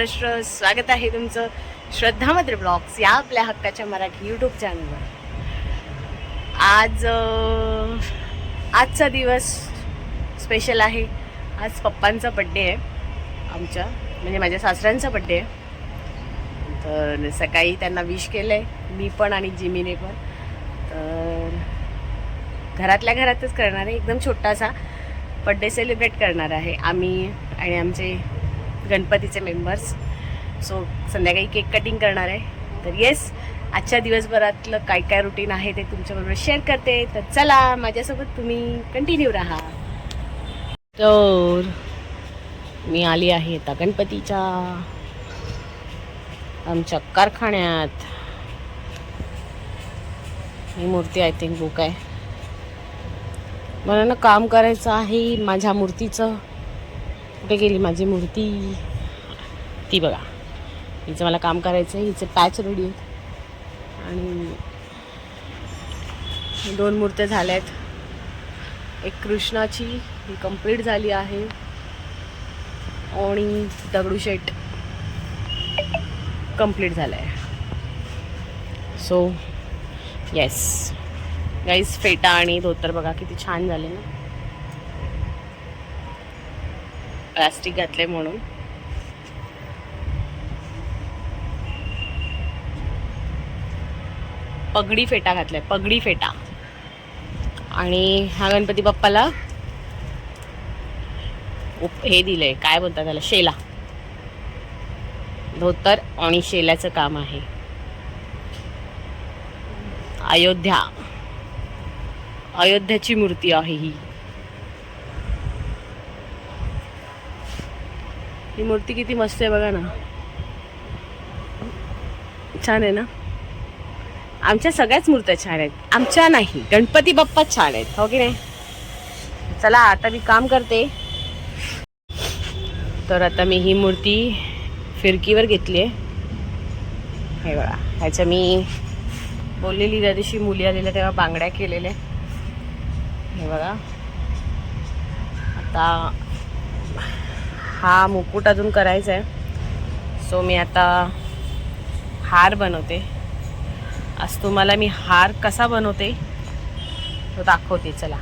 महाराष्ट्र स्वागत आहे तुमचं श्रद्धामद्र ब्लॉग्स या आपल्या हक्काच्या मराठी यूट्यूब चॅनलवर आज आजचा दिवस स्पेशल आहे आज पप्पांचा बड्डे आहे आमच्या म्हणजे माझ्या सासऱ्यांचा बड्डे आहे तर सकाळी त्यांना विश केलं आहे मी पण आणि जिमीने पण तर घरातल्या घरातच करणार आहे एकदम छोटासा बड्डे सेलिब्रेट करणार आहे आम्ही आणि आमचे गणपतीचे मेंबर्स सो संध्याकाळी केक कटिंग करणार आहे तर येस आजच्या दिवसभरातलं काय काय रुटीन आहे ते तुमच्याबरोबर शेअर करते तर चला माझ्यासोबत तुम्ही कंटिन्यू राहा तर मी आली आहे आता गणपतीच्या आमच्या कारखान्यात ही मूर्ती आय थिंक बुक आहे मला ना काम करायचं आहे माझ्या मूर्तीचं कुठे गेली माझी मूर्ती ती बघा हिचं मला काम करायचं आहे हिचं पॅच रेडी आहे आणि दोन मूर्त्या झाल्या आहेत एक कृष्णाची ही कंप्लीट झाली आहे आणि दगडूशेठ कंप्लीट झालं आहे सो येस गाईस फेटा आणि धोतर बघा किती छान झाले ना प्लास्टिक घातले म्हणून पगडी फेटा घातलाय पगडी फेटा आणि हा गणपती बाप्पाला हे दिलंय काय बोलतात त्याला शेला धोतर आणि शेलाच काम आहे अयोध्या अयोध्याची मूर्ती आहे ही ही मूर्ती किती मस्त आहे बघा ना छान आहे ना आमच्या सगळ्याच मूर्त्या छान आहेत आमच्या नाही गणपती बाप्पा छान आहेत हो की नाही चला आता मी काम करते तर आता मी ही मूर्ती फिरकीवर घेतली आहे हे बघा ह्याच्या मी बोललेली त्या दिवशी मुली आलेल्या तेव्हा बांगड्या केलेल्या हे बघा आता हा मुकुट अजून करायचा आहे सो मी आता हार बनवते आज तुम्हाला मी हार कसा बनवते तो दाखवते चला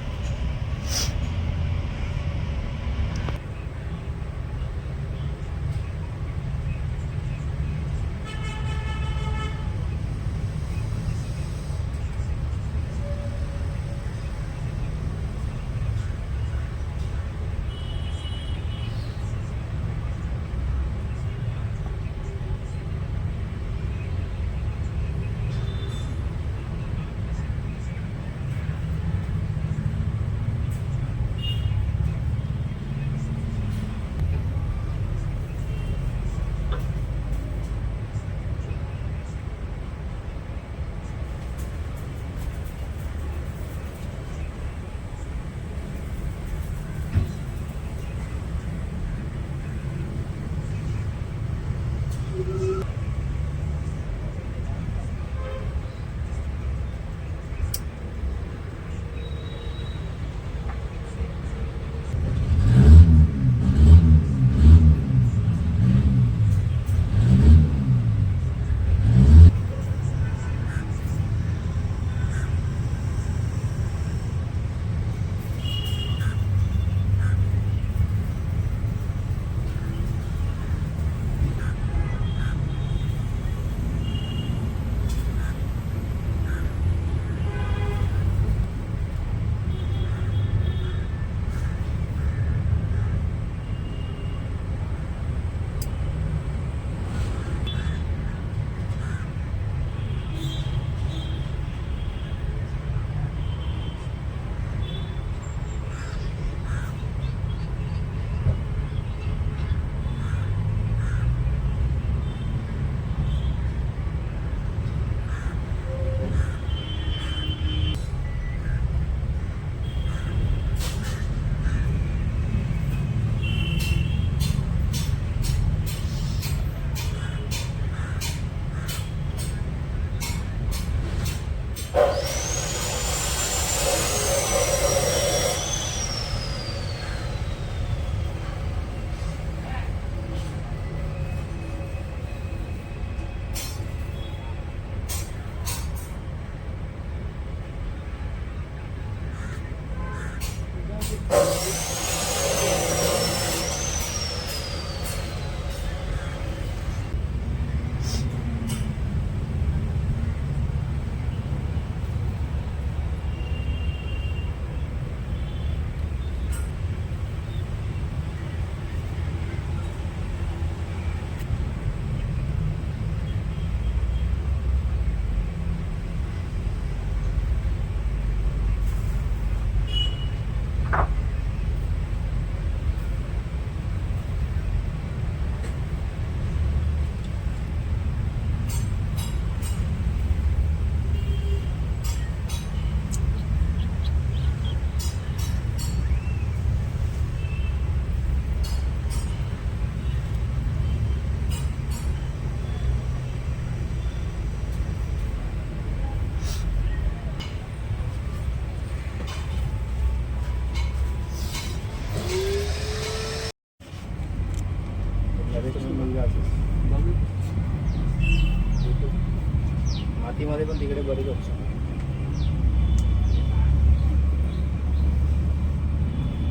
पण तिकडे बरेच ऑप्शन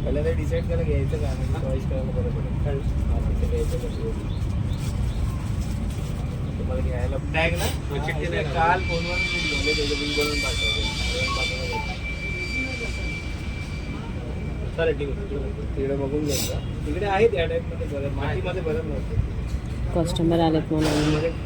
पहिल्यांदा डिसाईड करायला घ्यायचं का आणि चॉईस करायला बरं पडेल घ्यायचं कसं तुम्हाला घ्यायला बॅग ना तो काल फोनवर बोलले त्याचं बिल बनवून पाठवलं तिकडे बघून घ्यायचं तिकडे आहेत या टाईपमध्ये बरं माहितीमध्ये बरं नव्हतं कस्टमर आलेत म्हणून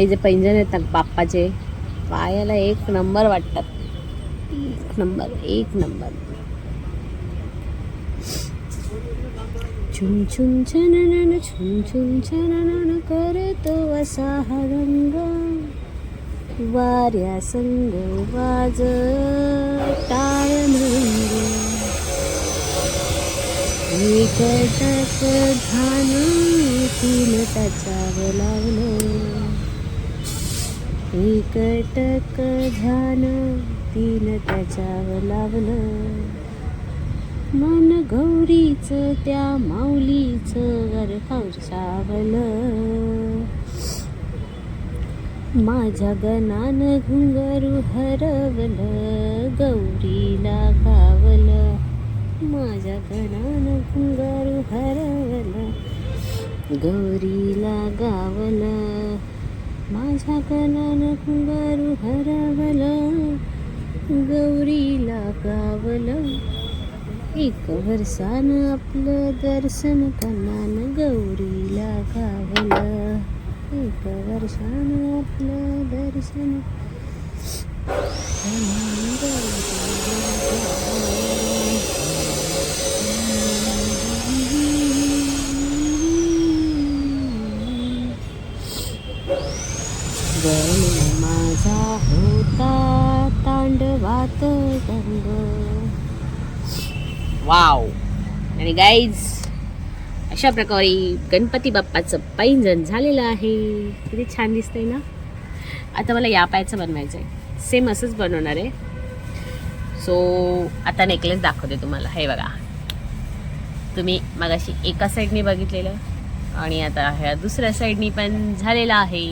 जे पैंजण येतात बाप्पाचे पायाला एक नंबर वाटतात एक नंबर एक नंबर छुम छुम छनन छुम छुम छनन करतो असा हा रंग वाऱ्या संग वाज टाळ एक जस ध्यान तीन त्याच्यावर लावलं एकटक ध्यान तीन त्याच्यावर लावलं मन गौरीचं त्या माऊलीचं वर हौसावलं माझ्या गणान घुंगरू हरवलं गौरीला गावलं माझ्या गणानं कुंगारू हरवलं गौरीला गावला माझ्या गणानं कुंगारू हरवलं गौरीला गावलं एक वर्षानं आपलं दर्शन कणानं गौरीला गावलं एक वर्षानं आपलं दर्शन वाव आणि गाईज अशा प्रकारे गणपती बाप्पाचं पैंजण झालेलं आहे किती छान दिसतंय ना आता मला या पायाचं बनवायचं आहे सेम असंच बनवणार आहे सो आता नेकलेस दाखवते तुम्हाला हे बघा तुम्ही मगाशी एका साईडने बघितलेलं आणि आता ह्या दुसऱ्या साईडनी पण झालेलं आहे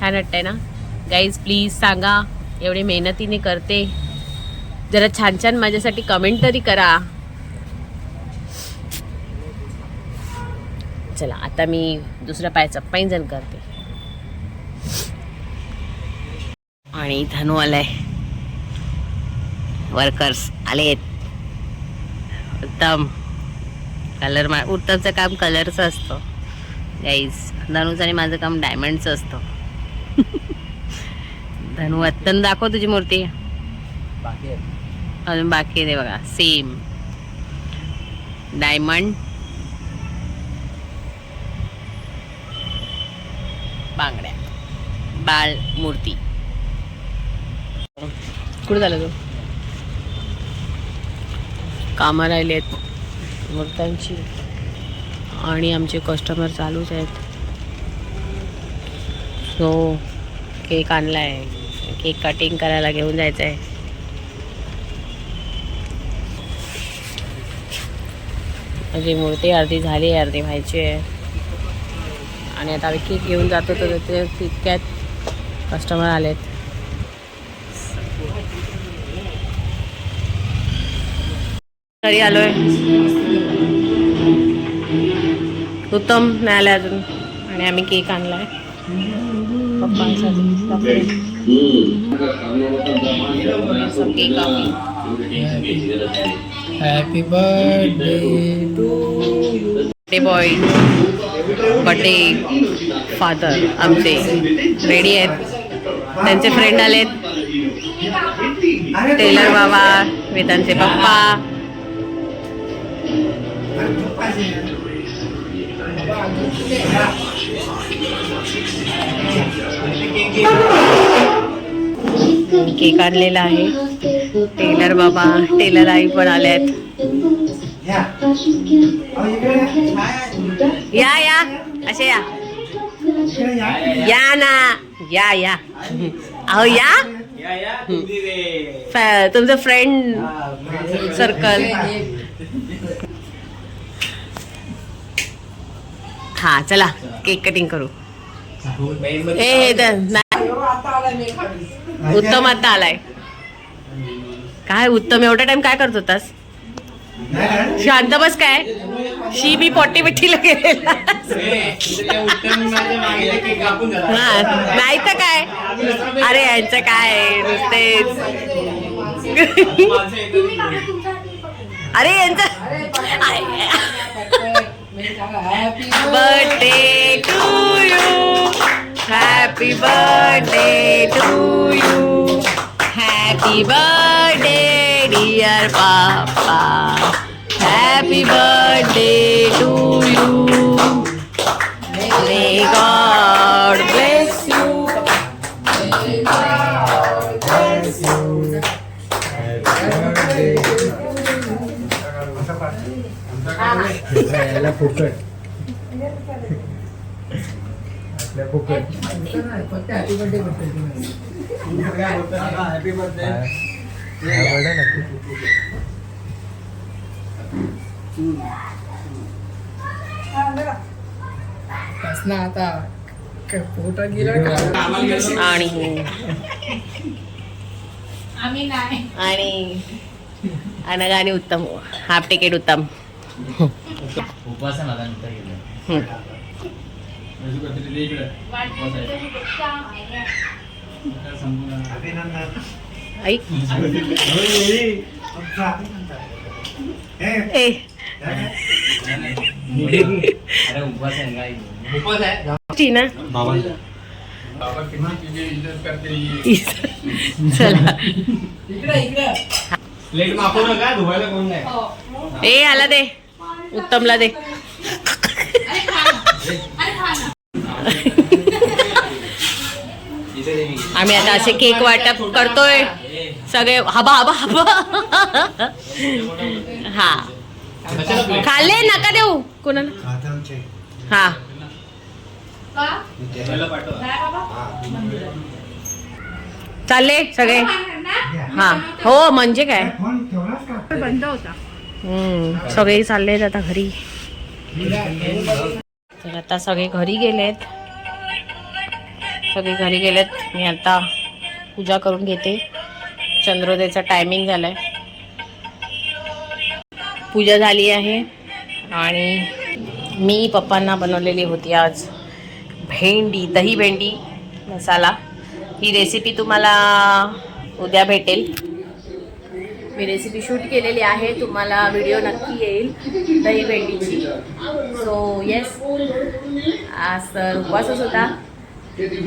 छान वाटतंय ना गाईज प्लीज सांगा एवढी मेहनतीने करते जरा छान छान माझ्यासाठी कमेंट तरी करा चला आता मी दुसऱ्या पायाचा पैंजण करते आणि धनु आलाय वर्कर्स आले उत्तम कलर मा उत्तमचं काम कलरचं असतं गाईज धनुचं आणि माझं काम डायमंडचं असतं धनु अत्तन दाखव तुझी मूर्ती अजून बाकी आहे बघा सेम डायमंड बांगड्या बाळ मूर्ती कुठे झालं तू कामं राहिले आहेत मूर्तांची आणि आमचे कस्टमर चालूच आहेत सो केक आणला आहे केक कटिंग करायला घेऊन जायचं आहे म्हणजे मूर्ती अर्धी झाली अर्धी व्हायची आहे आणि आता आम्ही केक घेऊन जातो तर ते तितक्यात कस्टमर आलेत घरी आलोय उत्तम मिळाला अजून आणि आम्ही केक आणलाय पप्पांचा केक आम्ही happy birthday to birthday boy birthday father आमचे रेडी आहेत त्यांचे फ्रेंड आलेत टेलर बाबा वेदांचे पप्पा केक आणलेला आहे टेलर बाबा टेलर आई पण आल्यात आहेत या या असे या या ना या या अहो या तुमचं फ्रेंड सर्कल हा चला केक कटिंग करू हे उत्तम आता आलाय काय उत्तम एवढा टाइम काय करत होतास शांत बस काय शी बी पोटी बिट्टीला हा नाही तर काय अरे यांचं काय नुसतेच अरे यांचं birthday to you happy birthday to you Happy birthday, dear Papa. Happy birthday to you. May God bless you. May God bless you. Happy birthday. आणि फुकट बर्थडे आता नंतर गेलं आणि आणि उत्तम हाफ टिकेट उत्तम गेलं हम्म. ऐक ए अरे उपवास आहे काय ती ना चला इकडे इकडे प्लेट मापू नका धुवायला कोण नाही ए आला दे उत्तमला दे इथे दे मी. आम्ही आता असे केक वाटप करतोय सगळे हबा हबा हबा हा खाल्ले नका देऊ कोणाला हा चालले सगळे हा हो म्हणजे काय बंद होता सगळे चालले आता घरी तर आता सगळे घरी गेलेत सगळे घरी गेलेत मी आता पूजा करून घेते चंद्रोदयचा टायमिंग झालाय पूजा झाली आहे आणि मी पप्पांना बनवलेली होती आज भेंडी दही भेंडी मसाला ही रेसिपी तुम्हाला उद्या भेटेल मी रेसिपी शूट केलेली आहे तुम्हाला व्हिडिओ नक्की येईल दही भेंडीची सो येस आज तर उपवासच होता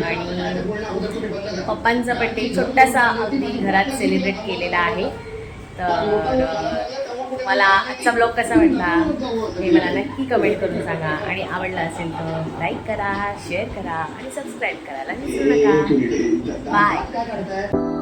आणि पप्पांचा बड्डे छोटासा अगदी घरात सेलिब्रेट केलेला आहे तर मला आजचा ब्लॉग कसा वाटला हे मला नक्की कमेंट करून सांगा आणि आवडला असेल तर लाईक करा शेअर करा आणि सबस्क्राईब करायला विसरू नका बाय